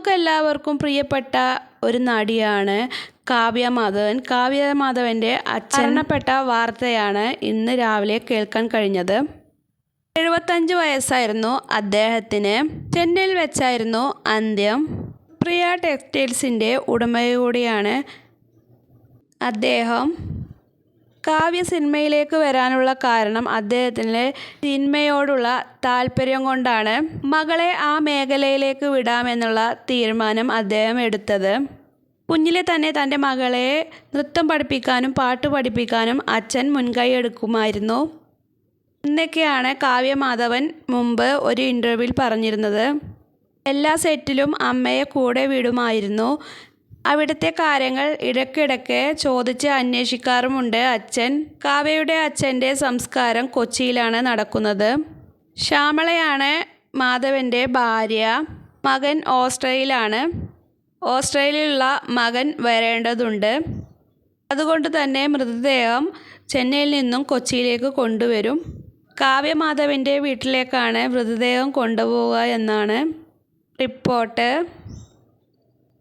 നമുക്കെല്ലാവർക്കും പ്രിയപ്പെട്ട ഒരു നടിയാണ് കാവ്യ മാധവൻ. കാവ്യ മാധവന്റെ അച്ഛനപ്പെട്ട വാർത്തയാണ് ഇന്ന് രാവിലെ കേൾക്കാൻ കഴിഞ്ഞത്. എഴുപത്തഞ്ച് വയസ്സായിരുന്നു അദ്ദേഹത്തിന്. ചെന്നൈയിൽ വെച്ചായിരുന്നു അന്ത്യം. പ്രിയ ടെക്സ്റ്റൈൽസിന്റെ ഉടമയോടെയാണ് അദ്ദേഹം കാവ്യ സിനിമയിലേക്ക് വരാനുള്ള കാരണം അദ്ദേഹത്തിന്റെ സിനിമയോടുള്ള താല്പര്യം കൊണ്ടാണ് മകളെ ആ മേഖലയിലേക്ക് വിടാമെന്നുള്ള തീരുമാനം അദ്ദേഹം എടുത്തത്. കുഞ്ഞിലെ തന്നെ തന്റെ മകളെ നൃത്തം പഠിപ്പിക്കാനും പാട്ട് പഠിപ്പിക്കാനും അച്ഛൻ മുൻകൈ എടുക്കുമായിരുന്നു. എന്നൊക്കെയാണ് കാവ്യ മാധവൻ മുമ്പ് ഒരു ഇന്റർവ്യൂവിൽ പറഞ്ഞിരുന്നത്. എല്ലാ സെറ്റിലും അമ്മയെ കൂടെ വിടുമായിരുന്നു. അവിടുത്തെ കാര്യങ്ങൾ ഇടയ്ക്കിടയ്ക്ക് ചോദിച്ച് അന്വേഷിക്കാറുമുണ്ട് അച്ഛൻ. കാവ്യയുടെ അച്ഛന്റെ സംസ്കാരം കൊച്ചിയിലാണ് നടക്കുന്നത്. ശ്യാമളയാണ് മാധവന്റെ ഭാര്യ. മകൻ ഓസ്ട്രേലിയയിലാണ് ഓസ്ട്രേലിയയിലുള്ള മകൻ വരേണ്ടതുണ്ട്. അതുകൊണ്ട് തന്നെ മൃതദേഹം ചെന്നൈയിൽ നിന്നും കൊച്ചിയിലേക്ക് കൊണ്ടുവരും. കാവ്യമാധവന്റെ വീട്ടിലേക്കാണ് മൃതദേഹം കൊണ്ടുപോവുക എന്നാണ് റിപ്പോർട്ട്.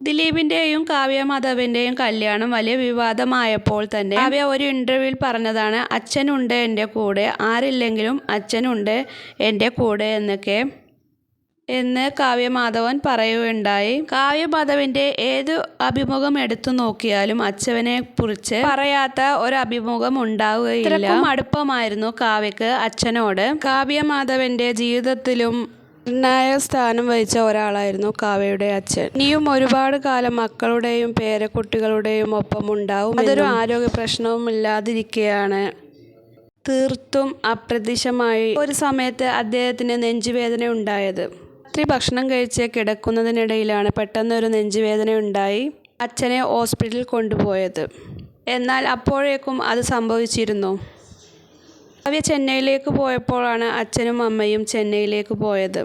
ദിലീപിന്റെയും കാവ്യ മാധവന്റെയും കല്യാണം വലിയ വിവാദമായപ്പോൾ തന്നെ കാവ്യ ഒരു ഇന്റർവ്യൂവിൽ പറഞ്ഞതാണ് അച്ഛനുണ്ട് എന്റെ കൂടെ ആരില്ലെങ്കിലും അച്ഛനുണ്ട് എന്റെ കൂടെ എന്നൊക്കെ. എന്ന് കാവ്യമാധവൻ പറയുകയുണ്ടായി. കാവ്യമാധവന്റെ ഏത് അഭിമുഖം എടുത്തു നോക്കിയാലും അച്ഛവനെ കുറിച്ച് പറയാത്ത ഒരു അഭിമുഖം ഉണ്ടാവുകയില്ല. അടുപ്പമായിരുന്നു കാവ്യക്ക് അച്ഛനോട്. കാവ്യമാധവന്റെ ജീവിതത്തിലും നിർണായക സ്ഥാനം വഹിച്ച ഒരാളായിരുന്നു കാവ്യയുടെ അച്ഛൻ. ഇനിയും ഒരുപാട് കാലം മക്കളുടെയും പേരക്കുട്ടികളുടെയും ഒപ്പം ഉണ്ടാവും അതൊരു ആരോഗ്യ പ്രശ്നവും ഇല്ലാതിരിക്കുകയാണ് തീർത്തും അപ്രത്യക്ഷമായി ഒരു സമയത്ത് അദ്ദേഹത്തിന് നെഞ്ചുവേദന ഉണ്ടായത്. രാത്രി ഭക്ഷണം കഴിച്ച് കിടക്കുന്നതിനിടയിലാണ് പെട്ടെന്നൊരു നെഞ്ചുവേദന ഉണ്ടായി അച്ഛനെ ഹോസ്പിറ്റലിൽ കൊണ്ടുപോയത്. എന്നാൽ അപ്പോഴേക്കും അത് സംഭവിച്ചിരുന്നു. അവ ചെന്നൈയിലേക്ക് പോയപ്പോഴാണ് അച്ഛനും അമ്മയും ചെന്നൈയിലേക്ക് പോയത്.